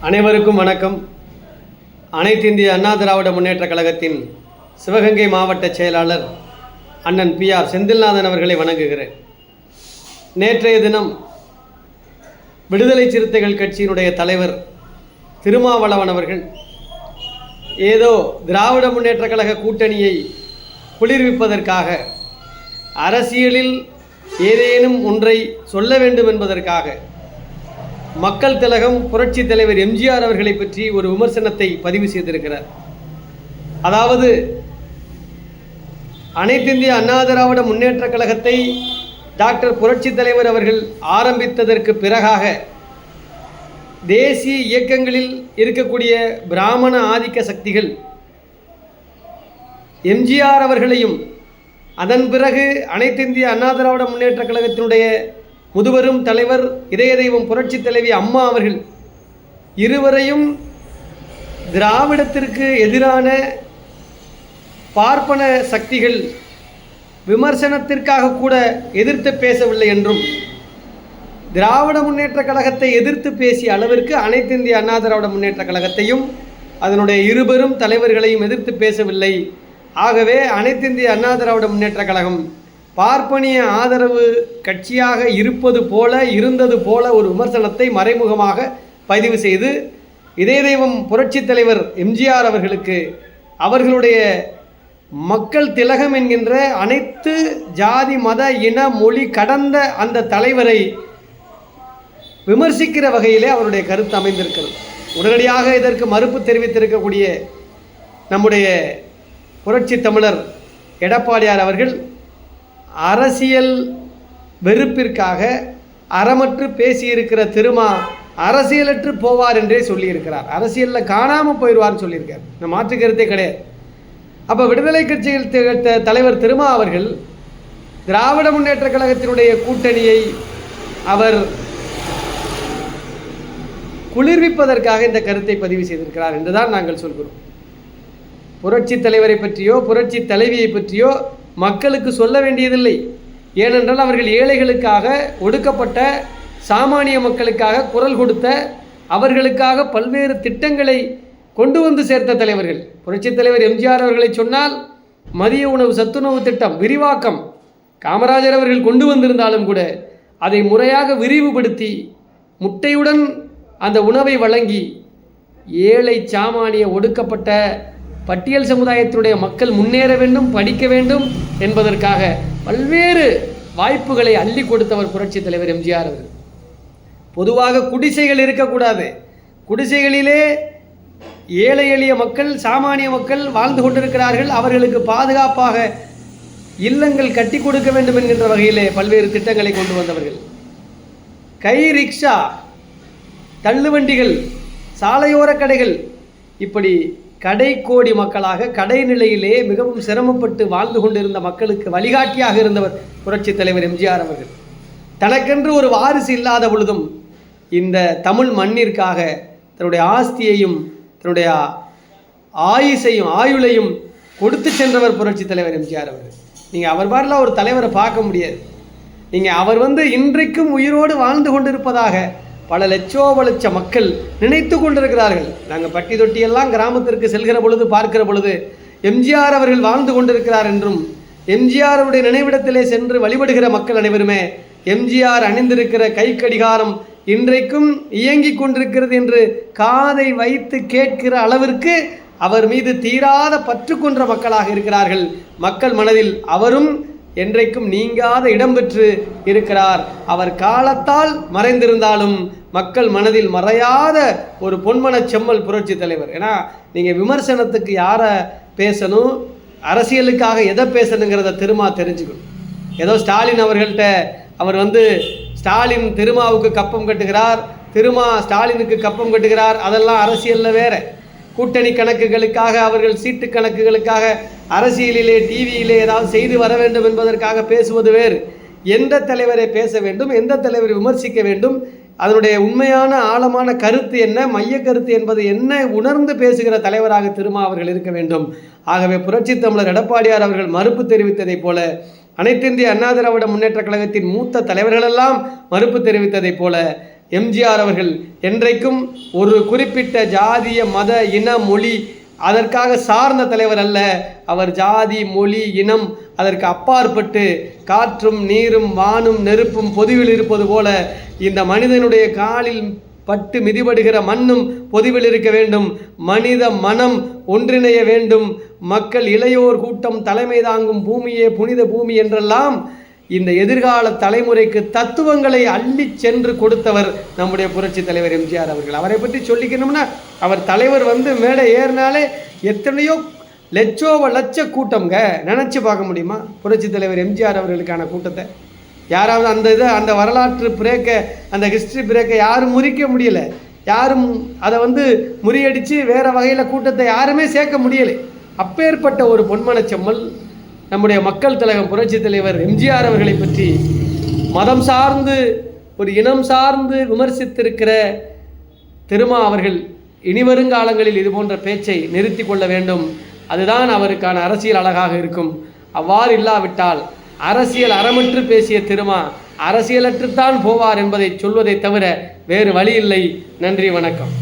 அனைவருக்கும் வணக்கம். அனைத்து இந்திய அண்ணா திராவிட முன்னேற்றக் கழகத்தின் சிவகங்கை மாவட்ட செயலாளர் அண்ணன் பி ஆர் செந்தில்நாதன் அவர்களை வணங்குகிறேன். நேற்றைய தினம் விடுதலை சிறுத்தைகள் கட்சியினுடைய தலைவர் திருமாவளவன் அவர்கள் ஏதோ திராவிட முன்னேற்றக் கழக கூட்டணியை குளிர்விப்பதற்காக அரசியலில் ஏதேனும் ஒன்றை சொல்ல வேண்டும் என்பதற்காக மக்கள் திலகம் புரட்சி தலைவர் எம்ஜிஆர் அவர்களை பற்றி ஒரு விமர்சனத்தை பதிவு செய்திருக்கிறார். அதாவது அனைத்திந்திய அண்ணா திராவிட முன்னேற்றக் கழகத்தை டாக்டர் புரட்சி தலைவர் அவர்கள் ஆரம்பித்ததற்கு பிறகாக தேசிய இயக்கங்களில் இருக்கக்கூடிய பிராமண ஆதிக்க சக்திகள் எம்ஜிஆர் அவர்களையும் அதன் பிறகு அனைத்திந்திய அண்ணா திராவிட முன்னேற்றக் கழகத்தினுடைய முதுவரும் தலைவர் இதய தெய்வம் புரட்சி தலைவி அம்மா அவர்கள் இருவரையும் திராவிடத்திற்கு எதிரான பார்ப்பன சக்திகள் விமர்சனத்திற்காக கூட எதிர்த்து பேசவில்லை என்றும் திராவிட முன்னேற்ற கழகத்தை எதிர்த்து பேசிய அளவிற்கு அனைத்து இந்திய அண்ணா திராவிட முன்னேற்ற கழகத்தையும் அதனுடைய இருபெரும் தலைவர்களையும் எதிர்த்து பேசவில்லை. ஆகவே அனைத்து இந்திய அண்ணா திராவிட முன்னேற்ற கழகம் பார்ப்பனிய ஆதரவு கட்சியாக இருப்பது போல இருந்தது போல ஒரு விமர்சனத்தை மறைமுகமாக பதிவு செய்து இதய தெய்வம் புரட்சித் தலைவர் எம்ஜிஆர் அவர்களுக்கு அவர்களுடைய மக்கள் திலகம் என்கின்ற அனைத்து ஜாதி மத இன மொழி கடந்த அந்த தலைவரை விமர்சிக்கிற வகையிலே அவருடைய கருத்து அமைந்திருக்கிறது. உடனடியாக இதற்கு மறுப்பு தெரிவித்திருக்கக்கூடிய நம்முடைய புரட்சி தமிழர் எடப்பாடியார் அவர்கள் அரசியல் வெறுப்பிற்காக அறமற்று பேசியிருக்கிற திருமா அரசியலற்று போவார் என்றே சொல்லியிருக்கிறார். அரசியலில் காணாமல் போயிடுவார்னு சொல்லியிருக்கார். இந்த மாற்று கருத்தே கிடையாது. அப்போ விடுதலை கட்சியில் த- தலைவர் திருமா அவர்கள் திராவிட முன்னேற்றக் கழகத்தினுடைய கூட்டணியை அவர் குளிர்விப்பதற்காக இந்த கருத்தை பதிவு செய்திருக்கிறார் என்றுதான் நாங்கள் சொல்கிறோம். புரட்சி தலைவரை பற்றியோ புரட்சி தலைவியை பற்றியோ மக்களுக்கு சொல்ல வேண்டியதில்லை. ஏனென்றால் அவர்கள் ஏழைகளுக்காக ஒடுக்கப்பட்ட சாமானிய மக்களுக்காக குரல் கொடுத்த அவர்களுக்காக பல்வேறு திட்டங்களை கொண்டு வந்து சேர்த்த தலைவர்கள். புரட்சித் தலைவர் எம்ஜிஆர் அவர்களை சொன்னால் மதிய உணவு சத்துணவு திட்டம் விரிவாக்கம் காமராஜர் அவர்கள் கொண்டு வந்திருந்தாலும் கூட அதை முறையாக விரிவுபடுத்தி முட்டையுடன் அந்த உணவை வழங்கி ஏழை சாமானிய ஒடுக்கப்பட்ட பட்டியல் சமுதாயத்தினுடைய மக்கள் முன்னேற வேண்டும் படிக்க வேண்டும் என்பதற்காக பல்வேறு வாய்ப்புகளை அள்ளி கொடுத்தவர் புரட்சி தலைவர் எம்ஜிஆர் அவர்கள். பொதுவாக குடிசைகள் இருக்கக்கூடாது. குடிசைகளிலே ஏழை எளிய மக்கள் சாமானிய மக்கள் வாழ்ந்து கொண்டிருக்கிறார்கள். அவர்களுக்கு பாதுகாப்பாக இல்லங்கள் கட்டி கொடுக்க வேண்டும் என்கின்ற வகையிலே பல்வேறு திட்டங்களை கொண்டு வந்தவர்கள். கை ரிக்ஷா தள்ளுவண்டிகள் சாலையோர கடைகள் இப்படி கடைக்கோடி மக்களாக கடைநிலையிலே மிகவும் சிரமப்பட்டு வாழ்ந்து கொண்டிருந்த மக்களுக்கு வழிகாட்டியாக இருந்தவர் புரட்சி தலைவர் எம்ஜிஆர் அவர்கள். தனக்கென்று ஒரு வாரிசு இல்லாத பொழுதும் இந்த தமிழ் மண்ணிற்காக தன்னுடைய ஆஸ்தியையும் தன்னுடைய ஆயுசையும் ஆயுளையும் கொடுத்து சென்றவர் புரட்சி தலைவர் எம்ஜிஆர் அவர்கள். நீங்கள் அவர் பாரில் ஒரு தலைவரை பார்க்க முடியாது. நீங்கள் அவர் வந்து இன்றைக்கும் உயிரோடு வாழ்ந்து கொண்டிருப்பதாக பல லட்சோ லட்ச மக்கள் நினைத்து கொண்டிருக்கிறார்கள். நாங்கள் பட்டி தொட்டியெல்லாம் கிராமத்திற்கு செல்கிற பொழுது பார்க்கிற பொழுது எம்ஜிஆர் அவர்கள் வாழ்ந்து கொண்டிருக்கிறார் என்றும் எம்ஜிஆருடைய நினைவிடத்திலே சென்று வழிபடுகிற மக்கள் அனைவருமே எம்ஜிஆர் அணிந்திருக்கிற கை கடிகாரம் இன்றைக்கும் இயங்கிக் கொண்டிருக்கிறது என்று காதை வைத்து கேட்கிற அளவிற்கு அவர் மீது தீராத பற்று கொன்ற மக்களாக இருக்கிறார்கள். மக்கள் மனதில் அவரும் என்றைக்கும் நீங்காத இடம் பெற்று இருக்கிறார். அவர் காலத்தால் மறைந்திருந்தாலும் மக்கள் மனதில் மறையாத ஒரு பொன்மனச் செம்மல் புரட்சி தலைவர். ஏன்னா நீங்கள் விமர்சனத்துக்கு யாரை பேசணும் அரசியலுக்காக எதை பேசணுங்கிறத திருமா தெரிஞ்சுக்கணும். ஏதோ ஸ்டாலின் அவர்கள்ட்ட அவர் வந்து ஸ்டாலின் திருமாவுக்கு கப்பம் கட்டுகிறார் திருமா ஸ்டாலினுக்கு கப்பம் கட்டுகிறார் அதெல்லாம் அரசியலில் வேற. கூட்டணி கணக்குகளுக்காக அவர்கள் சீட்டு கணக்குகளுக்காக அரசியலிலே டிவியிலே ஏதாவது செய்து வர வேண்டும் என்பதற்காக பேசுவது வேறு. எந்த தலைவரை பேச வேண்டும் எந்த தலைவரை விமர்சிக்க வேண்டும் அதனுடைய உண்மையான ஆழமான கருத்து என்ன மைய கருத்து என்பது என்ன உணர்ந்து பேசுகிற தலைவராக திருமா அவர்கள் இருக்க வேண்டும். ஆகவே புரட்சி தமிழர் எடப்பாடியார் அவர்கள் மறுப்பு தெரிவித்ததைப் போல அனைத்திந்திய அண்ணா திராவிட முன்னேற்ற கழகத்தின் மூத்த தலைவர்களெல்லாம் மறுப்பு தெரிவித்ததைப் போல எம்ஜிஆர் அவர்கள் என்றைக்கும் ஒரு குறிப்பிட்ட ஜாதிய மத இன மொழி அதற்காக சார்ந்த தலைவர் அல்ல அவர் ஜாதி மொழி இனம் அதற்கு அப்பாற்பட்டு காற்றும் நீரும் வானும் நெருப்பும் பொதுவில் இருப்பது போல இந்த மனிதனுடைய காலில் பட்டு மிதிபடுகிற மண்ணும் பொதுவில் இருக்க வேண்டும். மனித மனம் ஒன்றிணைய வேண்டும். மக்கள் இளையோர் கூட்டம் தலைமை தாங்கும் பூமியே புனித பூமி என்றெல்லாம் இந்த எதிர்கால தலைமுறைக்கு தத்துவங்களை அள்ளிச் சென்று கொடுத்தவர் நம்முடைய புரட்சி தலைவர் எம்ஜிஆர் அவர்கள். அவரை பற்றி சொல்லிக்கணும்னா அவர் தலைவர் வந்து மேடை ஏறினாலே எத்தனையோ லட்சோவ லட்ச கூட்டம்ங்க. நினச்சி பார்க்க முடியுமா? புரட்சி தலைவர் எம்ஜிஆர் அவர்களுக்கான கூட்டத்தை. யாராவது அந்த இதை அந்த வரலாற்று பிரேக்கை அந்த ஹிஸ்ட்ரி பிரேக்கை யாரும் முறிக்க முடியலை. யாரும் அதை வந்து முறியடித்து வேறு வகையில் கூட்டத்தை யாருமே சேர்க்க முடியலை. அப்பேற்பட்ட ஒரு பொன்மன செம்மல் நம்முடைய மக்கள் தலைவர் புரட்சி தலைவர் எம்ஜிஆர் அவர்களை பற்றி மதம் சார்ந்து ஒரு இனம் சார்ந்து விமர்சித்திருக்கிற திருமா அவர்கள் இனிவருங்காலங்களில் இது போன்ற பேச்சை நிறுத்தி கொள்ள வேண்டும். அதுதான் அவருக்கான அரசியல் அழகாக இருக்கும். அவ்வாறு இல்லாவிட்டால் அரசியல் அறமற்று பேசிய திருமா அரசியலற்றுத்தான் போவார் என்பதை சொல்வதை தவிர வேறு வழி இல்லை. நன்றி வணக்கம்.